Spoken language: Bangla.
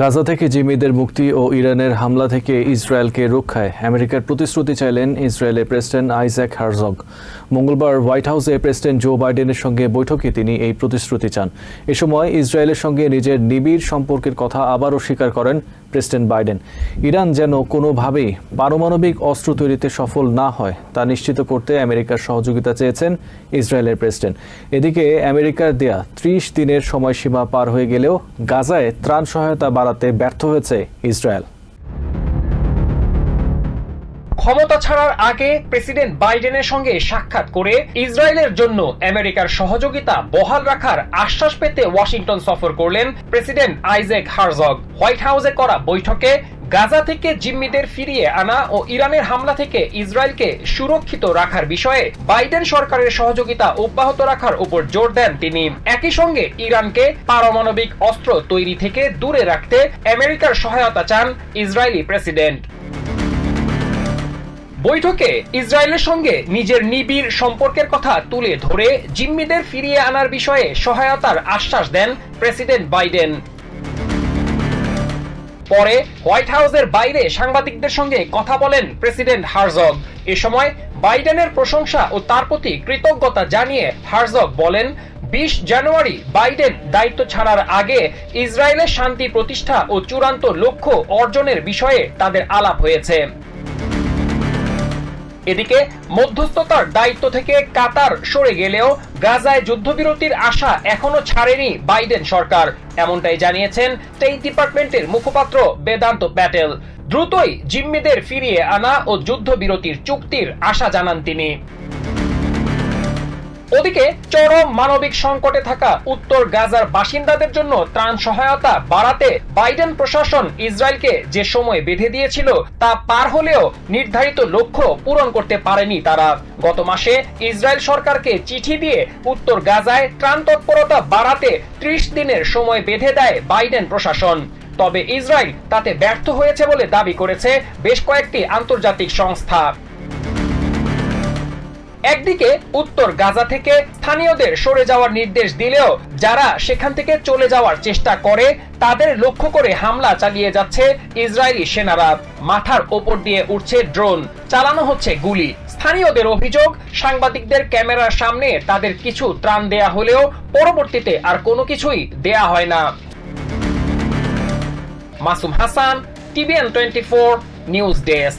গাজা থেকে জিম্মিদের মুক্তি ও ইরানের হামলা থেকে ইসরায়েলকে রক্ষায় আমেরিকার প্রতিশ্রুতি চাইলেন ইসরায়েলের প্রেসিডেন্ট আইজ্যাক হারজগ। মঙ্গলবার হোয়াইট হাউসে প্রেসিডেন্ট জো বাইডেনের সঙ্গে বৈঠকে তিনি এই প্রতিশ্রুতি চান। এ সময় ইসরায়েলের সঙ্গে নিজের নিবিড় সম্পর্কের কথা আবারও স্বীকার করেন প্রেসিডেন্ট বাইডেন। ইরান যেন কোনোভাবেই পারমাণবিক অস্ত্র তৈরিতে সফল না হয়, তা নিশ্চিত করতে আমেরিকার সহযোগিতা চেয়েছেন ইসরায়েলের প্রেসিডেন্ট। এদিকে আমেরিকার দেয়া ত্রিশ দিনের সময়সীমা পার হয়ে গেলেও গাজায় ত্রাণ সহায়তা বাড়াতে ব্যর্থ হয়েছে ইসরায়েল। ক্ষমতা ছাড়ার আগে প্রেসিডেন্ট বাইডেনের সঙ্গে সাক্ষাৎ করে ইসরায়েলের জন্য আমেরিকার সহযোগিতা বহাল রাখার আশ্বাস পেতে ওয়াশিংটন সফর করলেন প্রেসিডেন্ট আইজেক হারজগ। হোয়াইট হাউসে করা বৈঠকে গাজা থেকে জিম্মিদের ফিরিয়ে আনা ও ইরানের হামলা থেকে ইসরায়েলকে সুরক্ষিত রাখার বিষয়ে বাইডেন সরকারের সহযোগিতা অব্যাহত রাখার উপর জোর দেন তিনি। একই সঙ্গে ইরানকে পারমাণবিক অস্ত্র তৈরি থেকে দূরে রাখতে আমেরিকার সহায়তা চান ইসরায়েলি প্রেসিডেন্ট। বৈঠকে ইসরায়েলের সঙ্গে নিজের নিবিড় সম্পর্কের কথা তুলে ধরে জিম্মিদের ফিরিয়ে আনার বিষয়ে সহায়তার আশ্বাস দেন প্রেসিডেন্ট বাইডেন। পরে হোয়াইট হাউসের বাইরে সাংবাদিকদের সঙ্গে কথা বলেন প্রেসিডেন্ট হারজগ। এ সময় বাইডেনের প্রশংসা ও তার প্রতি কৃতজ্ঞতা জানিয়ে হারজগ বলেন, বিশ জানুয়ারি বাইডেন দায়িত্ব ছাড়ার আগে ইসরায়েলের শান্তি প্রতিষ্ঠা ও চূড়ান্ত লক্ষ্য অর্জনের বিষয়ে তাদের আলাপ হয়েছে। এদিকে মধ্যস্থতার দায়িত্ব থেকে কাতার সরে গেলেও গাজায় যুদ্ধবিরতির আশা এখনও ছাড়েনি বাইডেন সরকার। এমনটাই জানিয়েছেন স্টেট ডিপার্টমেন্টের মুখপাত্র বেদান্ত প্যাটেল। দ্রুতই জিম্মিদের ফিরিয়ে আনা ও যুদ্ধবিরতির চুক্তির আশা জানান তিনি। ওদিকে চরম মানবিক সংকটে থাকা উত্তর গাজার বাসিন্দাদের জন্য ত্রাণ সহায়তা বাড়াতে বাইডেন প্রশাসন ইসরায়েলকে যে সময় বেঁধে দিয়েছিল তা পার হলেও নির্ধারিত লক্ষ্য পূরণ করতে পারেনি তারা। গত মাসে ইসরায়েল সরকারকে চিঠি দিয়ে উত্তর গাজায় ত্রাণ তৎপরতা বাড়াতে ত্রিশ দিনের সময় বেঁধে দেয় বাইডেন প্রশাসন। তবে ইসরায়েল তাতে ব্যর্থ হয়েছে বলে দাবি করেছে বেশ কয়েকটি আন্তর্জাতিক সংস্থা। একদিকে উত্তর গাজা থেকে স্থানীয়দের সরে যাওয়ার নির্দেশ দিলেও যারা সেখান থেকে চলে যাওয়ার চেষ্টা করে, তাদের লক্ষ্য করে হামলা চালিয়ে যাচ্ছে ইসরায়েলি সেনারা। মাথার ওপর দিয়ে উঠছে ড্রোন, চালানো হচ্ছে গুলি। স্থানীয়দের অভিযোগ, সাংবাদিকদের ক্যামেরার সামনে তাদের কিছু ত্রাণ দেয়া হলেও পরবর্তীতে আর কোনো কিছুই দেয়া হয় না। Masum Hasan, TVN twenty four news desk.